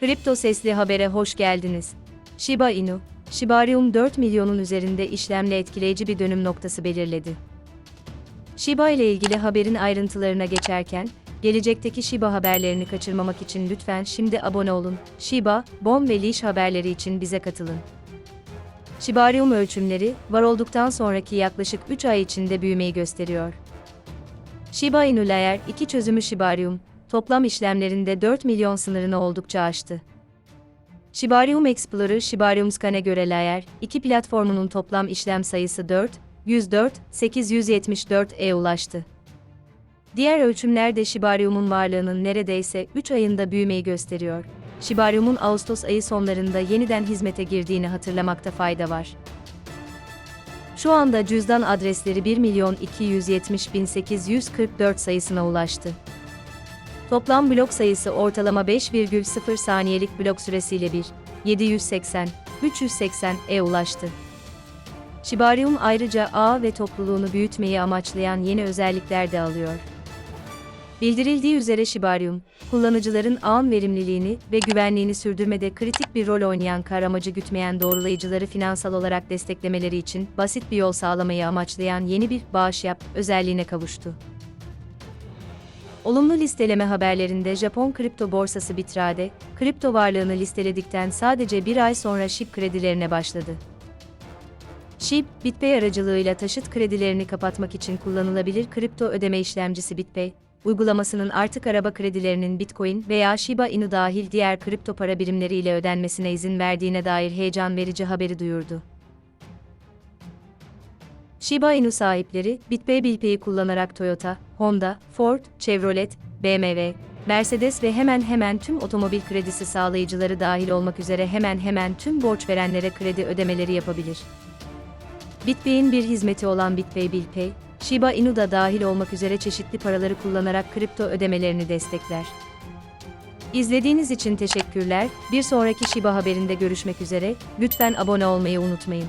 Kripto Sesli Haber'e hoş geldiniz. Shiba Inu, Shibarium 4 milyonun üzerinde işlemle etkileyici bir dönüm noktası belirledi. Shiba ile ilgili haberin ayrıntılarına geçerken, gelecekteki Shiba haberlerini kaçırmamak için lütfen şimdi abone olun. Shiba, Bon ve Leash haberleri için bize katılın. Shibarium ölçümleri, var olduktan sonraki yaklaşık 3 ay içinde büyümeyi gösteriyor. Shiba Inu Layer 2 çözümü Shibarium, toplam işlemlerinde 4 milyon sınırını oldukça aştı. Shibarium Explorer Shibarium Scan'e göre Layer 2 platformunun toplam işlem sayısı 4, 104, 874'e ulaştı. Diğer ölçümler de Shibarium'un varlığının neredeyse 3 ayında büyümeyi gösteriyor. Shibarium'un Ağustos ayı sonlarında yeniden hizmete girdiğini hatırlamakta fayda var. Şu anda cüzdan adresleri 1.270.844 sayısına ulaştı. Toplam blok sayısı ortalama 5,0 saniyelik blok süresiyle 1, 780, 380'e ulaştı. Shibarium ayrıca ağ ve topluluğunu büyütmeyi amaçlayan yeni özellikler de alıyor. Bildirildiği üzere Shibarium, kullanıcıların ağın verimliliğini ve güvenliğini sürdürmede kritik bir rol oynayan kar amacı gütmeyen doğrulayıcıları finansal olarak desteklemeleri için basit bir yol sağlamayı amaçlayan yeni bir bağış yap özelliğine kavuştu. Olumlu listeleme haberlerinde Japon kripto borsası Bitrade, kripto varlığını listeledikten sadece bir ay sonra SHIB kredilerine başladı. SHIB, BitPay aracılığıyla taşıt kredilerini kapatmak için kullanılabilir kripto ödeme işlemcisi BitPay, uygulamasının artık araba kredilerinin Bitcoin veya Shiba Inu dahil diğer kripto para birimleriyle ödenmesine izin verdiğine dair heyecan verici haberi duyurdu. Shiba Inu sahipleri, BitPay BillPay'i kullanarak Toyota, Honda, Ford, Chevrolet, BMW, Mercedes ve hemen hemen tüm otomobil kredisi sağlayıcıları dahil olmak üzere hemen hemen tüm borç verenlere kredi ödemeleri yapabilir. BitPay'in bir hizmeti olan BitPay BillPay, Shiba Inu da dahil olmak üzere çeşitli paraları kullanarak kripto ödemelerini destekler. İzlediğiniz için teşekkürler. Bir sonraki Shiba haberinde görüşmek üzere. Lütfen abone olmayı unutmayın.